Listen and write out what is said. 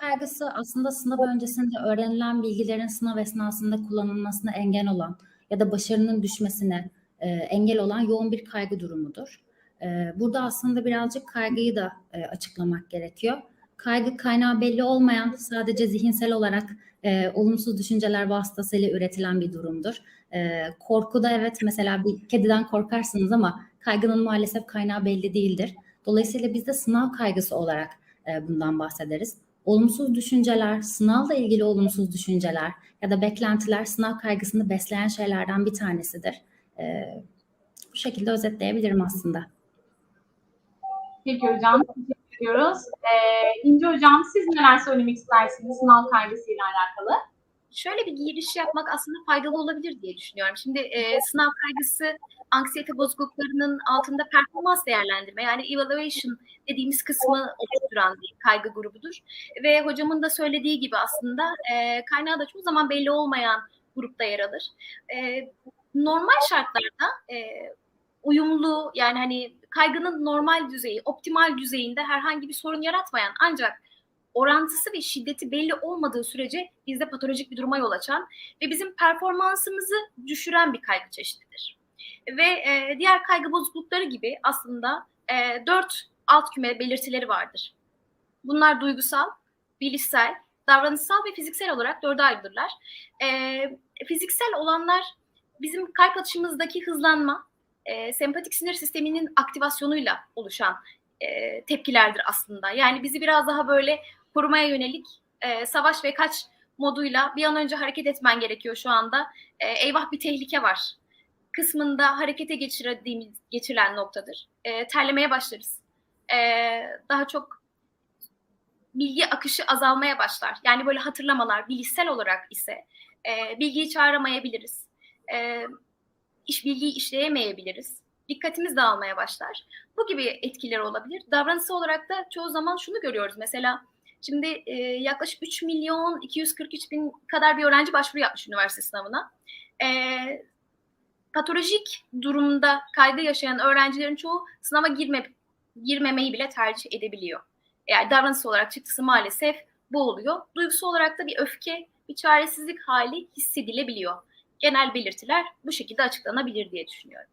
kaygısı aslında sınav öncesinde öğrenilen bilgilerin sınav esnasında kullanılmasına engel olan ya da başarının düşmesine e, engel olan yoğun bir kaygı durumudur. E, burada aslında birazcık kaygıyı da e, açıklamak gerekiyor. Kaygı kaynağı belli olmayan, sadece zihinsel olarak e, olumsuz düşünceler vasıtasıyla üretilen bir durumdur. E, korku da evet mesela bir kediden korkarsınız ama kaygının maalesef kaynağı belli değildir. Dolayısıyla biz de sınav kaygısı olarak e, bundan bahsederiz. Olumsuz düşünceler, sınavla ilgili olumsuz düşünceler ya da beklentiler sınav kaygısını besleyen şeylerden bir tanesidir. E, bu şekilde özetleyebilirim aslında. Peki hocam, teşekkür ediyoruz. Ee, İnce hocam siz neler söylemek istersiniz sınav kaygısıyla alakalı? Şöyle bir giriş yapmak aslında faydalı olabilir diye düşünüyorum. Şimdi e, sınav kaygısı anksiyete bozukluklarının altında performans değerlendirme yani evaluation dediğimiz kısmı oluşturan bir kaygı grubudur. Ve hocamın da söylediği gibi aslında e, kaynağı da çoğu zaman belli olmayan grupta yer alır. E, normal şartlarda e, uyumlu yani hani kaygının normal düzeyi, optimal düzeyinde herhangi bir sorun yaratmayan ancak orantısı ve şiddeti belli olmadığı sürece bizde patolojik bir duruma yol açan ve bizim performansımızı düşüren bir kaygı çeşididir. Ve e, diğer kaygı bozuklukları gibi aslında e, dört alt küme belirtileri vardır. Bunlar duygusal, bilişsel, davranışsal ve fiziksel olarak dörde ayrılırlar. E, fiziksel olanlar bizim kalp atışımızdaki hızlanma, e, sempatik sinir sisteminin aktivasyonuyla oluşan e, tepkilerdir aslında. Yani bizi biraz daha böyle korumaya yönelik e, savaş ve kaç moduyla bir an önce hareket etmen gerekiyor şu anda. E, eyvah bir tehlike var kısmında harekete geçirdiğimiz geçirilen noktadır. E, terlemeye başlarız. E, daha çok bilgi akışı azalmaya başlar. Yani böyle hatırlamalar bilişsel olarak ise e, bilgiyi çağıramayabiliriz. E, iş bilgiyi işleyemeyebiliriz. Dikkatimiz dağılmaya başlar. Bu gibi etkileri olabilir. Davranısı olarak da çoğu zaman şunu görüyoruz. Mesela Şimdi e, yaklaşık 3 milyon 243 bin kadar bir öğrenci başvuru yapmış üniversite sınavına. E, patolojik durumda kaygı yaşayan öğrencilerin çoğu sınava girme, girmemeyi bile tercih edebiliyor. Yani davranış olarak çıktısı maalesef bu oluyor. Duygusu olarak da bir öfke, bir çaresizlik hali hissedilebiliyor. Genel belirtiler bu şekilde açıklanabilir diye düşünüyorum.